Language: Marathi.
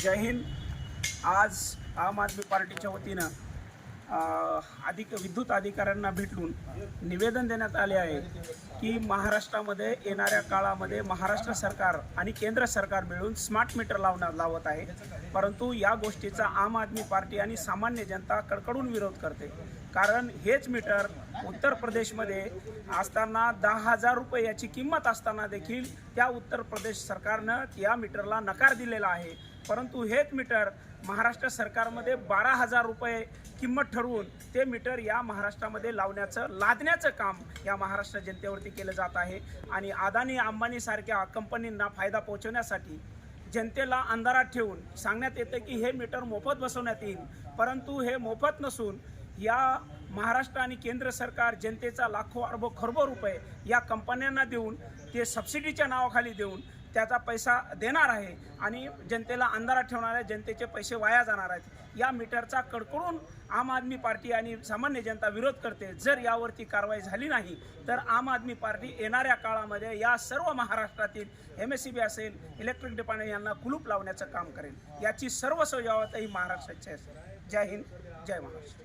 जय हिंद. आज आम आदमी पार्टीच्या वतीनं अधिक विद्युत अधिकाऱ्यांना भेटून निवेदन देण्यात आले आहे की महाराष्ट्रामध्ये येणाऱ्या काळामध्ये महाराष्ट्र सरकार आणि केंद्र सरकार मिळून स्मार्ट मीटर लावणार लावत आहे. परंतु या गोष्टीचा आम आदमी पार्टी आणि सामान्य जनता कडकडून विरोध करते. कारण हेच मीटर उत्तर प्रदेशमध्ये असताना दहा हजार रुपये याची किंमत असताना देखील त्या उत्तर प्रदेश सरकारनं या मीटरला नकार दिलेला आहे. परंतु हेच मीटर महाराष्ट्र सरकारमध्ये बारा हजार रुपये किंमत ठरवून ते मीटर या महाराष्ट्रामध्ये लावण्याचं लादण्याचं काम या महाराष्ट्र जनतेवरती केलं जात आहे. आणि अदानी अंबानीसारख्या कंपनींना फायदा पोहोचवण्यासाठी जनतेला अंधारात ठेवून सांगण्यात येतं की हे मीटर मोफत बसवण्यात येईल. परंतु हे मोफत नसून या महाराष्ट्र आणि केंद्र सरकार जनतेचा लाखो अरबो खरबो रुपये या कंपन्यांना देऊन ते सबसिडीच्या नावाखाली देऊन त्याचा पैसा देणार आहे आणि जनतेला अंधारात ठेवणाऱ्या जनतेचे पैसे वाया जाणार आहेत. या मीटरचा कडकडून आम आदमी पार्टी आणि सामान्य जनता विरोध करते. जर यावरती कारवाई झाली नाही तर आम आदमी पार्टी येणाऱ्या काळामध्ये या सर्व महाराष्ट्रातील एम एस सी बी असेल इलेक्ट्रिक डिपार्टमेंट यांना कुलूप लावण्याचं काम करेल. याची सर्व जबाबदारी महाराष्ट्राची असेल जय हिंद जय महाराष्ट्र.